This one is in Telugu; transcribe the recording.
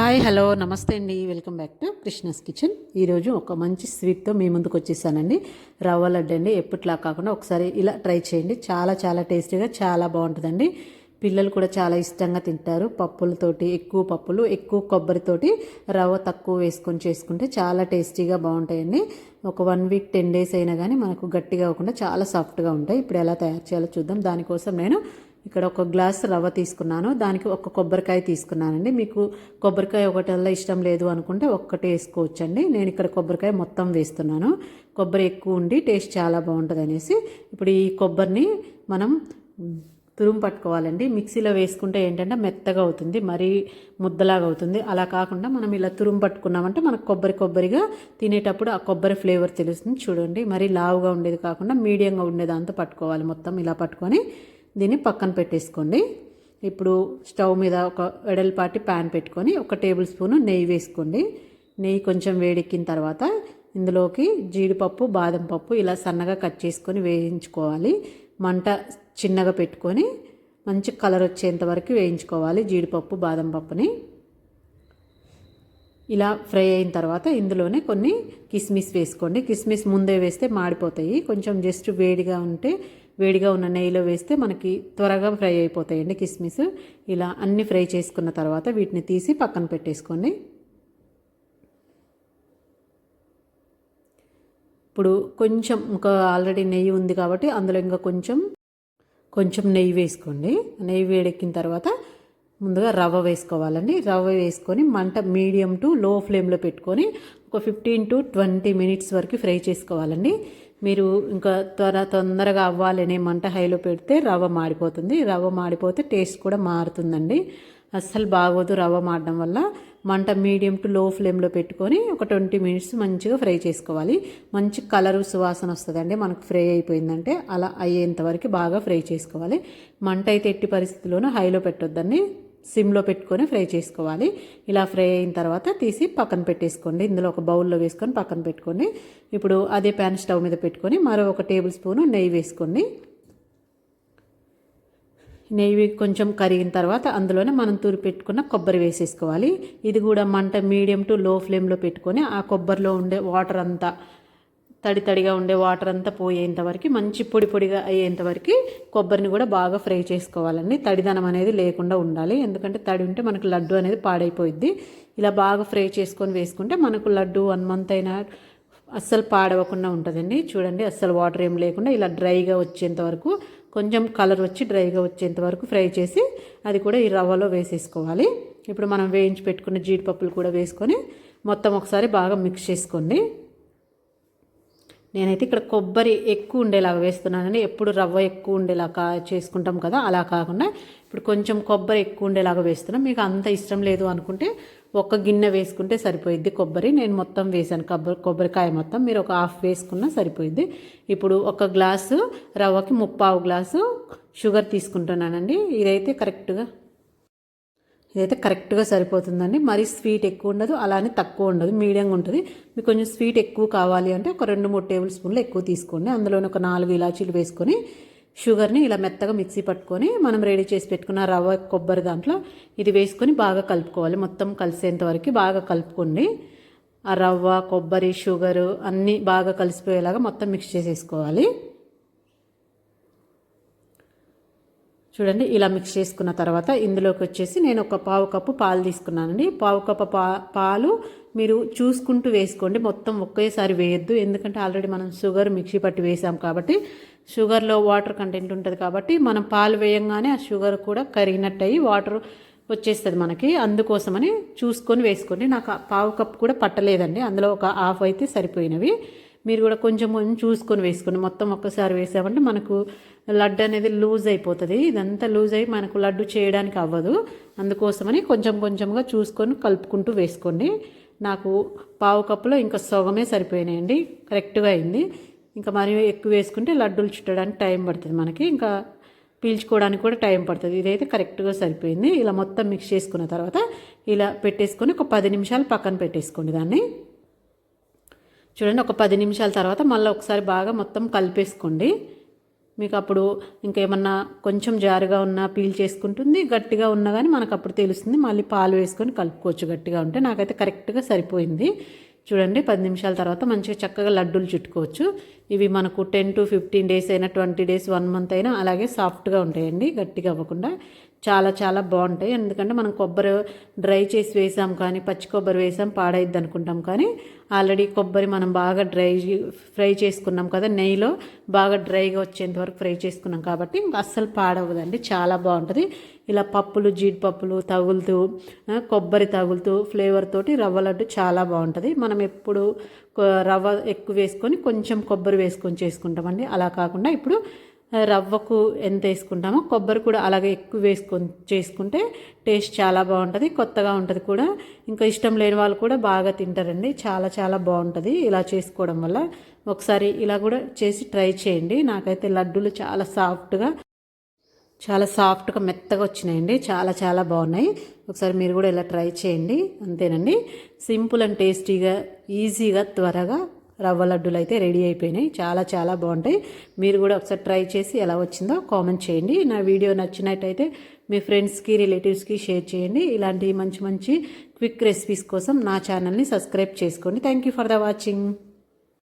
హాయ్ హలో నమస్తే అండి. Welcome back to Krishna's kitchen. ఈరోజు ఒక మంచి స్వీట్తో మీ ముందుకు వచ్చేసానండి. రవ్వ లడ్డు అండి. ఎప్పట్లా కాకుండా ఒకసారి ఇలా ట్రై చేయండి. చాలా చాలా టేస్టీగా చాలా బాగుంటుందండి. పిల్లలు కూడా చాలా ఇష్టంగా తింటారు. పప్పులతోటి ఎక్కువ పప్పులు ఎక్కువ కొబ్బరితోటి రవ్వ తక్కువ వేసుకొని చేసుకుంటే చాలా టేస్టీగా బాగుంటాయండి. ఒక వన్ వీక్ టెన్ డేస్ అయినా కానీ మనకు గట్టిగా అవ్వకుండా చాలా సాఫ్ట్గా ఉంటాయి. ఇప్పుడు ఎలా తయారు చేయాలో చూద్దాం. దానికోసం నేను ఇక్కడ ఒక గ్లాస్ రవ్వ తీసుకున్నాను. దానికి ఒక కొబ్బరికాయ తీసుకున్నానండి. మీకు కొబ్బరికాయ ఒకటల్లా ఇష్టం లేదు అనుకుంటే ఒక్కటి వేసుకోవచ్చండి. నేను ఇక్కడ కొబ్బరికాయ మొత్తం వేస్తున్నాను. కొబ్బరి ఎక్కువ ఉండి టేస్ట్ చాలా బాగుంటుంది అనేసి ఇప్పుడు ఈ కొబ్బరిని మనం తురుము పట్టుకోవాలండి. మిక్సీలో వేసుకుంటే ఏంటంటే మెత్తగా అవుతుంది మరీ ముద్దలాగా అవుతుంది. అలా కాకుండా మనం ఇలా తురుము పట్టుకున్నామంటే మనకు కొబ్బరి కొబ్బరిగా తినేటప్పుడు ఆ కొబ్బరి ఫ్లేవర్ తెలుస్తుంది చూడండి. మరీ లావుగా ఉండేది కాకుండా మీడియంగా ఉండేదంతా పట్టుకోవాలి మొత్తం ఇలా పట్టుకొని. దీన్ని పక్కన పెట్టేసుకోండి. ఇప్పుడు స్టవ్ మీద ఒక వెడల్పాటి ప్యాన్ పెట్టుకొని ఒక టేబుల్ స్పూను నెయ్యి వేసుకోండి. నెయ్యి కొంచెం వేడెక్కిన తర్వాత ఇందులోకి జీడిపప్పు బాదం పప్పు ఇలా సన్నగా కట్ చేసుకొని వేయించుకోవాలి. మంట చిన్నగా పెట్టుకొని మంచి కలర్ వచ్చేంత వరకు వేయించుకోవాలి జీడిపప్పు బాదం పప్పుని. ఇలా ఫ్రై అయిన తర్వాత ఇందులోనే కొన్ని కిస్మిస్ వేసుకోండి. కిస్మిస్ ముందే వేస్తే మాడిపోతాయి. కొంచెం జస్ట్ వేడిగా ఉంటే వేడిగా ఉన్న నెయ్యిలో వేస్తే మనకి త్వరగా ఫ్రై అయిపోతాయండి కిస్మిస్. ఇలా అన్ని ఫ్రై చేసుకున్న తర్వాత వీటిని తీసి పక్కన పెట్టేసుకోండి. ఇప్పుడు కొంచెం ఇంకా ఆల్రెడీ నెయ్యి ఉంది కాబట్టి అందులో ఇంకా కొంచెం కొంచెం నెయ్యి వేసుకోండి. నెయ్యి వేడెక్కిన తర్వాత ముందుగా రవ్వ వేసుకోవాలండి. రవ్వ వేసుకొని మంట మీడియం టు లో ఫ్లేమ్లో పెట్టుకొని ఒక ఫిఫ్టీన్ టు ట్వంటీ మినిట్స్ వరకు ఫ్రై చేసుకోవాలండి. మీరు ఇంకా త్వర తొందరగా అవ్వాలనే మంట హైలో పెడితే రవ్వ మాడిపోతుంది. రవ్వ మాడిపోతే టేస్ట్ కూడా మారుతుందండి. అస్సలు బాగోదు రవ్వ మాడడం వల్ల. మంట మీడియం టు లో ఫ్లేమ్లో పెట్టుకొని ఒక ట్వంటీ మినిట్స్ మంచిగా ఫ్రై చేసుకోవాలి. మంచి కలరు సువాసన వస్తుందండి. మనకు ఫ్రై అయిపోయిందంటే అలా అయ్యేంత వరకు బాగా ఫ్రై చేసుకోవాలి. మంట అయితే ఎట్టి పరిస్థితుల్లోనూ హైలో పెట్టొద్దండి. సిమ్లో పెట్టుకొని ఫ్రై చేసుకోవాలి. ఇలా ఫ్రై అయిన తర్వాత తీసి పక్కన పెట్టేసుకోండి. ఇందులో ఒక బౌల్లో వేసుకొని పక్కన పెట్టుకోండి. ఇప్పుడు అదే ప్యాన్ స్టవ్ మీద పెట్టుకొని మరో ఒక టేబుల్ స్పూను నెయ్యి వేసుకోండి. నెయ్యి కొంచెం కరిగిన తర్వాత అందులోనే మనం తూరి పెట్టుకున్న కొబ్బరి వేసేసుకోవాలి. ఇది కూడా మంట మీడియం టు లో ఫ్లేమ్లో పెట్టుకొని ఆ కొబ్బరిలో ఉండే వాటర్ అంతా తడి తడిగా ఉండే వాటర్ అంతా పోయేంత వరకు మంచి పొడి పొడిగా అయ్యేంత వరకు కొబ్బరిని కూడా బాగా ఫ్రై చేసుకోవాలండి. తడిదనం అనేది లేకుండా ఉండాలి. ఎందుకంటే తడి ఉంటే మనకు లడ్డు అనేది పాడైపోయిద్ది. ఇలా బాగా ఫ్రై చేసుకొని వేసుకుంటే మనకు లడ్డు వన్ మంత్ అయినా అస్సలు పాడవకుండా ఉంటుందండి. చూడండి అస్సలు వాటర్ ఏం లేకుండా ఇలా డ్రైగా వచ్చేంత వరకు కొంచెం కలర్ వచ్చి డ్రైగా వచ్చేంత వరకు ఫ్రై చేసి అది కూడా ఈ రవ్వలో వేసేసుకోవాలి. ఇప్పుడు మనం వేయించి పెట్టుకున్న జీడిపప్పులు కూడా వేసుకొని మొత్తం ఒకసారి బాగా మిక్స్ చేసుకోండి. నేనైతే ఇక్కడ కొబ్బరి ఎక్కువ ఉండేలాగా వేస్తున్నానండి. ఎప్పుడు రవ్వ ఎక్కువ ఉండేలాగా చేసుకుంటాం కదా అలా కాకుండా ఇప్పుడు కొంచెం కొబ్బరి ఎక్కువ ఉండేలాగా వేస్తున్నాం. మీకు అంత ఇష్టం లేదు అనుకుంటే ఒక గిన్నె వేసుకుంటే సరిపోయిద్ది కొబ్బరి. నేను మొత్తం వేసాను కొబ్బరి కొబ్బరికాయ మొత్తం. మీరు ఒక హాఫ్ వేసుకున్నా సరిపోయిద్ది. ఇప్పుడు ఒక గ్లాసు రవ్వకి ముప్పావు గ్లాసు షుగర్ తీసుకుంటున్నానండి. ఇదైతే కరెక్ట్గా ఇదైతే కరెక్ట్గా సరిపోతుందండి మరీ స్వీట్ ఎక్కువ ఉండదు అలానే తక్కువ ఉండదు మీడియంగా ఉంటుంది. మీకు కొంచెం స్వీట్ ఎక్కువ కావాలి అంటే ఒక రెండు మూడు టేబుల్ స్పూన్లు ఎక్కువ తీసుకోండి. అందులోనే ఒక నాలుగు ఇలాచీలు వేసుకొని షుగర్ని ఇలా మెత్తగా మిక్సీ పట్టుకొని మనం రెడీ చేసి పెట్టుకున్న రవ్వ కొబ్బరి దాంట్లో ఇది వేసుకొని బాగా కలుపుకోవాలి. మొత్తం కలిసేంత వరకు బాగా కలుపుకోండి. ఆ రవ్వ కొబ్బరి షుగరు అన్నీ బాగా కలిసిపోయేలాగా మొత్తం మిక్స్ చేసేసుకోవాలి. చూడండి ఇలా మిక్స్ చేసుకున్న తర్వాత ఇందులోకి వచ్చేసి నేను ఒక పావు కప్పు పాలు తీసుకున్నానండి. పావు కప్పు పా పాలు మీరు చూసుకుంటూ వేసుకోండి. మొత్తం ఒకేసారి వేయొద్దు. ఎందుకంటే ఆల్రెడీ మనం షుగర్ మిక్సీ పట్టి వేసాం కాబట్టి షుగర్లో వాటర్ కంటెంట్ ఉంటుంది కాబట్టి మనం పాలు వేయంగానే ఆ షుగర్ కూడా కరిగినట్టు అయ్యి వాటర్ వచ్చేస్తుంది మనకి. అందుకోసమని చూసుకొని వేసుకోండి. నాకు పావు కప్పు కూడా పట్టలేదండి. అందులో ఒక హాఫ్ అయితే సరిపోయినవి. మీరు కూడా కొంచెం కొంచెం చూసుకొని వేసుకోండి. మొత్తం ఒక్కసారి వేసామంటే మనకు లడ్డు అనేది లూజ్ అయిపోతుంది. ఇదంతా లూజ్ అయ్యి మనకు లడ్డు చేయడానికి అవ్వదు. అందుకోసమని కొంచెం కొంచెంగా చూసుకొని కలుపుకుంటూ వేసుకోండి. నాకు పావు కప్పులో ఇంకా సొగమే సరిపోయినాయండి. కరెక్ట్గా అయింది. ఇంకా మరి ఎక్కువ వేసుకుంటే లడ్డూలు చుట్టడానికి టైం పడుతుంది మనకి. ఇంకా పీల్చుకోవడానికి కూడా టైం పడుతుంది. ఇదైతే కరెక్ట్గా సరిపోయింది. ఇలా మొత్తం మిక్స్ చేసుకున్న తర్వాత ఇలా పెట్టేసుకొని ఒక పది నిమిషాలు పక్కన పెట్టేసుకోండి దాన్ని. చూడండి ఒక పది నిమిషాల తర్వాత మళ్ళీ ఒకసారి బాగా మొత్తం కలిపేసుకోండి. మీకు అప్పుడు ఇంకేమన్నా కొంచెం జారుగా ఉన్నా పీల్ చేసుకుంటుంది గట్టిగా ఉన్నా కానీ మనకు అప్పుడు తెలుస్తుంది. మళ్ళీ పాలు వేసుకొని కలుపుకోవచ్చు గట్టిగా ఉంటే. నాకైతే కరెక్ట్గా సరిపోయింది. చూడండి పది నిమిషాల తర్వాత మంచిగా చక్కగా లడ్డూలు చుట్టుకోవచ్చు. ఇవి మనకు టెన్ టు ఫిఫ్టీన్ డేస్ అయినా ట్వంటీ డేస్ వన్ మంత్ అయినా అలాగే సాఫ్ట్గా ఉంటాయండి గట్టిగా అవ్వకుండా. చాలా చాలా బాగుంటాయి. ఎందుకంటే మనం కొబ్బరి డ్రై చేసి వేసాం కానీ పచ్చి కొబ్బరి వేసాం పాడైద్ది అనుకుంటాం కానీ ఆల్రెడీ కొబ్బరి మనం బాగా డ్రై ఫ్రై చేసుకున్నాం కదా నెయ్యిలో బాగా డ్రైగా వచ్చేంత వరకు ఫ్రై చేసుకున్నాం కాబట్టి ఇంకా అస్సలు పాడవదండి. చాలా బాగుంటుంది. ఇలా పప్పులు జీడిపప్పులు తగులుతూ కొబ్బరి తగులుతూ ఫ్లేవర్ తోటి రవ్వ లడ్డు చాలా బాగుంటుంది. మనం ఎప్పుడు రవ్వ ఎక్కువ వేసుకొని కొంచెం కొబ్బరి వేసుకొని చేసుకుంటామండి. అలా కాకుండా ఇప్పుడు రవ్వకు ఎంత వేసుకుంటామో కొబ్బరి కూడా అలాగే ఎక్కువ వేసుకొని చేసుకుంటే టేస్ట్ చాలా బాగుంటుంది కొత్తగా ఉంటుంది కూడా. ఇంకా ఇష్టం లేని వాళ్ళు కూడా బాగా తింటారండి. చాలా చాలా బాగుంటుంది ఇలా చేసుకోవడం వల్ల. ఒకసారి ఇలా కూడా చేసి ట్రై చేయండి. నాకైతే లడ్డూలు చాలా సాఫ్ట్గా చాలా సాఫ్ట్గా మెత్తగా వచ్చినాయండి. చాలా చాలా బాగున్నాయి. ఒకసారి మీరు కూడా ఇలా ట్రై చేయండి. అంతేనండి. సింపుల్ అండ్ టేస్టీగా ఈజీగా త్వరగా రవ్వ లడ్డూలు అయితే రెడీ అయిపోయినాయి. చాలా చాలా బాగుంటాయి. మీరు కూడా ఒకసారి ట్రై చేసి ఎలా వచ్చిందో కామెంట్ చేయండి. నా వీడియో నచ్చినట్టయితే మీ ఫ్రెండ్స్కి రిలేటివ్స్కి షేర్ చేయండి. ఇలాంటి మంచి మంచి క్విక్ రెసిపీస్ కోసం నా ఛానల్ని సబ్స్క్రైబ్ చేసుకోండి. Thank you for the watching